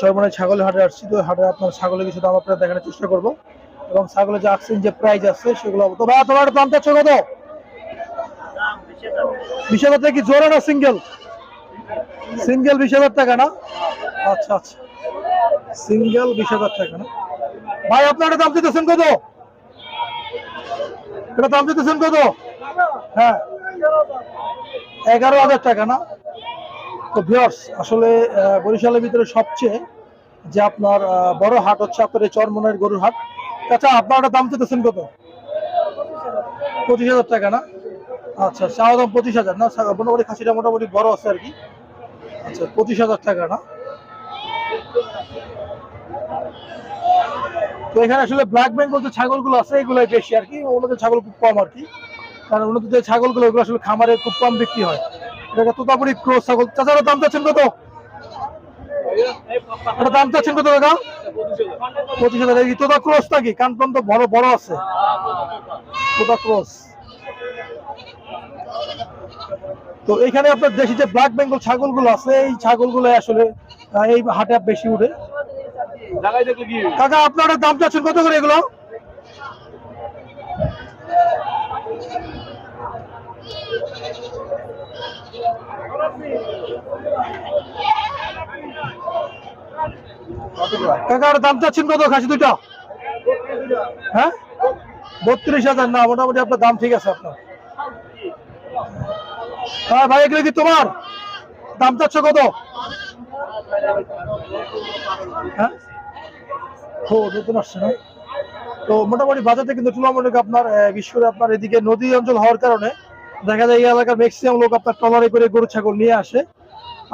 চরমনের ছাগলের হাটে আসছি। তো হাটে আপনার ছাগলের কিছু দাম আপনারা দেখানোর চেষ্টা করব। এবং ছাগলের যে আকসিন যে প্রাইস আছে, সেগুলো তো ভাই তোমার দাম চাচ্ছ কত? বিশ হাজার কি জোড়া না সিঙ্গেল সিঙ্গেল বিশ হাজার টাকা না? আচ্ছা আচ্ছা। সিঙ্গেল বিশ হাজার টাকা না? ভাই, আপনারা দাম দিতেছেন কত? এটা দাম দিতেছেন কত? হ্যাঁ। এগারো হাজার টাকা না? তো ভিউয়ার্স আসলে বরিশালের ভিতরে সবচেয়ে যে আপনার বড় হাট হচ্ছে আপনার এই চরমনের গরুর হাট। আচ্ছা আপনারা দাম দিতেছেন কত? পঁচিশ হাজার টাকা না? আচ্ছা চাওয়া দাম পঁচিশ হাজার না? মোটামুটি খাসিটা মোটামুটি বড় আছে আর কি। আচ্ছা পঁচিশ হাজার টাকা না? তো এখানে আসলে ব্ল্যাক বেঙ্গল যে ছাগলগুলো আছে, এগুলোই বেশি আর কি। অন্যদের ছাগল খুব কম আর কি। কারণ অন্যদের যে ছাগলগুলো, ওগুলো আসলে খামারে খুব কম বিক্রি হয়। এটা তোতাপুরি ক্রোস ছাগল। চাচারা দাম চাচ্ছেন কত? এটা দাম চাচ্ছেন কত টাকা পঁচিশ হাজার। এই তোতা ক্রোস নাকি? কানপান তো বড় বড় আছে। তোতা ক্রোস তো এখানে আপনার দেশি যে ব্ল্যাক বেঙ্গল ছাগলগুলো আছে এই ছাগলগুলো আসলে এই হাটে বেশি উঠে। কাকা আপনারা দাম চাচ্ছেন কত করে এগুলো? কাকার খাসি দুইটা। হ্যাঁ? বত্রিশ হাজার। না, মোটামুটি আপনার দাম ঠিক আছে আপনার। হ্যাঁ ভাই, এগুলো কি তোমার? দাম চাচ্ছ কত? হ্যাঁ? ও আসছে না? তো মোটামুটি বাজারটা কিন্তু তুলনামূলক আপনার বিশেষ আপনার এদিকে নদী অঞ্চল হওয়ার কারণে দেখা যায় এই এলাকার ম্যাক্সিমাম লোক আপনার ট্রলারে করে গরু, ছাগল নিয়ে আসে।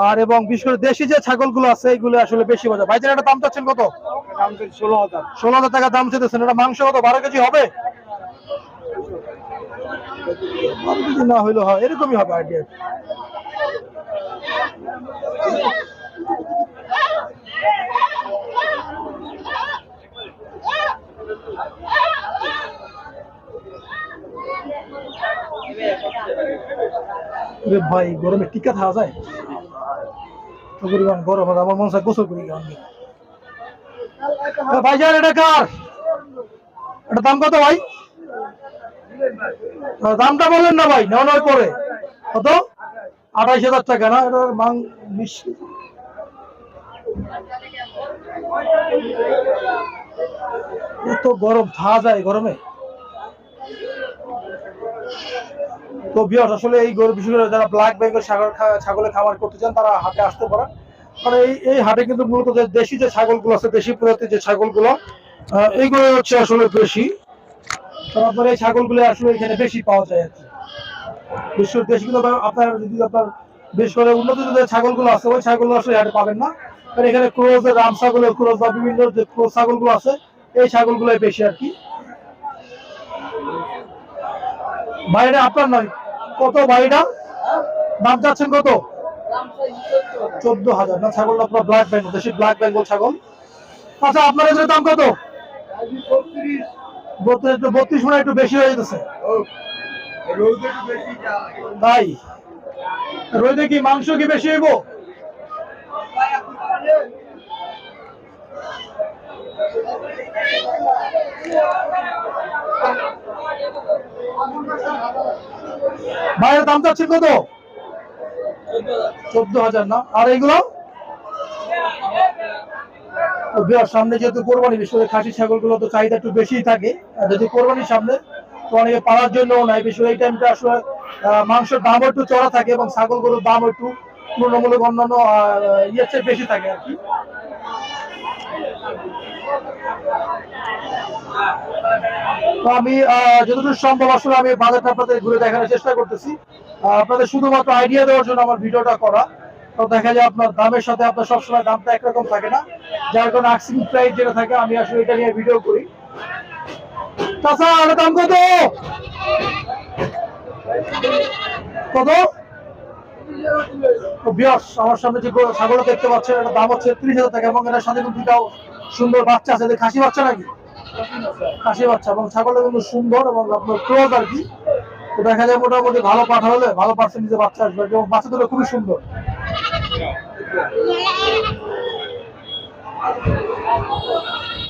আর এবং বিশেষ করে দেশি যে ছাগলগুলো আছে, এগুলো আসলে বেশি বাজার। ভাইজান এটা দাম চাচ্ছেন কত? ষোলো হাজার টাকা দাম চেতেছেন এটা মাংস কত? বারো কেজি হবে? না হইলে হয়। এরকমই হবে আইডিয়া। ভাই, গরমে টিকা থাকা যায়? গরম আমার চায় গোসল করি ভাই এটা কার? দাম কত ভাই? দামটা না ভাই নেওয়ানোর পরে। কত? হাজার টাকা এটার মাং এত গরম থাকা যায় গরমে? তো বিয়াস আসলে এই গরু বিশেষ করে যারা ব্ল্যাক বেঙ্গল ছাগল ছাগলের খামার করতে চান, তারা হাটে আসতে পারেন। মানে এই এই হাটে কিন্তু মূলত যে দেশি যে ছাগলগুলো আছে, দেশি প্রজাতির যে ছাগলগুলো এইগুলো হচ্ছে আসলে বেশি। তারপরে এই ছাগলগুলো আসলে এখানে বেশি পাওয়া যায় আর কি। করে দেশিগুলো আপনার যদি আপনার বিশেষ করে উন্নত যে ছাগলগুলো আছে, ওই ছাগলগুলো আসলে হাটে পাবেন না। কারণ এখানে ক্রোজ রাম ছাগলের ক্রোজ বা বিভিন্ন যে ক্রোজ ছাগলগুলো আছে, এই ছাগলগুলোই বেশি আর কি। বাইরে আপনার নয় কত ভাইটা দাম চাচ্ছেন কত? চোদ্দ হাজার। না, ছাগল আপনার ব্ল্যাক বেঙ্গল দেশি ব্ল্যাক বেঙ্গল ছাগল। আচ্ছা আপনার এদের দাম কত? বত্রিশ বত্রিশ মনে একটু বেশি হয়ে যেতেছে। তাই রোদে কি মাংস কি বেশি হইব? ভাইয়ের দাম চাচ্ছেন কত? চোদ্দ হাজার, না? আর এইগুলো সামনে যেহেতু কোরবানি বিশেষ করে খাসি ছাগলগুলো তো চাহিদা একটু বেশিই থাকে। আর যদি কোরবানির সামনে, তো অনেকে পালার জন্য নাই বিশেষ এই টাইমটা আসলে মাংসের দাম একটু চড়া থাকে এবং ছাগলগুলোর দাম একটু তুলনামূলক অন্যান্য ইয়ের চেয়ে বেশি থাকে আর কি। তো আমি যতটুকু সম্ভব আসলে আমি বাজারটা আপনাদের ঘুরে দেখানোর চেষ্টা করতেছি। আপনাদের শুধুমাত্র আইডিয়া দেওয়ার জন্য আমার ভিডিওটা করা। তো দেখা যায় আপনার দামের সাথে আপনার সবসময় দামটা একরকম থাকে না। যার আক্সিং প্রাইস যেটা থাকে, আমি আসলে এটা নিয়ে ভিডিও করি। দাম কত? কত? আমার সামনে যে ছাগল দেখতে পাচ্ছেন দাম হচ্ছে ত্রিশ হাজার টাকা, এবং এটার সাথে দুটাও সুন্দর বাচ্চা আছে। খাসি বাচ্চা নাকি? খাসি বাচ্চা এবং ছাগলটা কিন্তু সুন্দর এবং আপনার ক্লোজ আর কি। দেখা যায় মোটামুটি ভালো পাঠা হলে ভালো পার্সেন্টেজে বাচ্চা আসবে এবং বাচ্চা দুটো খুবই সুন্দর।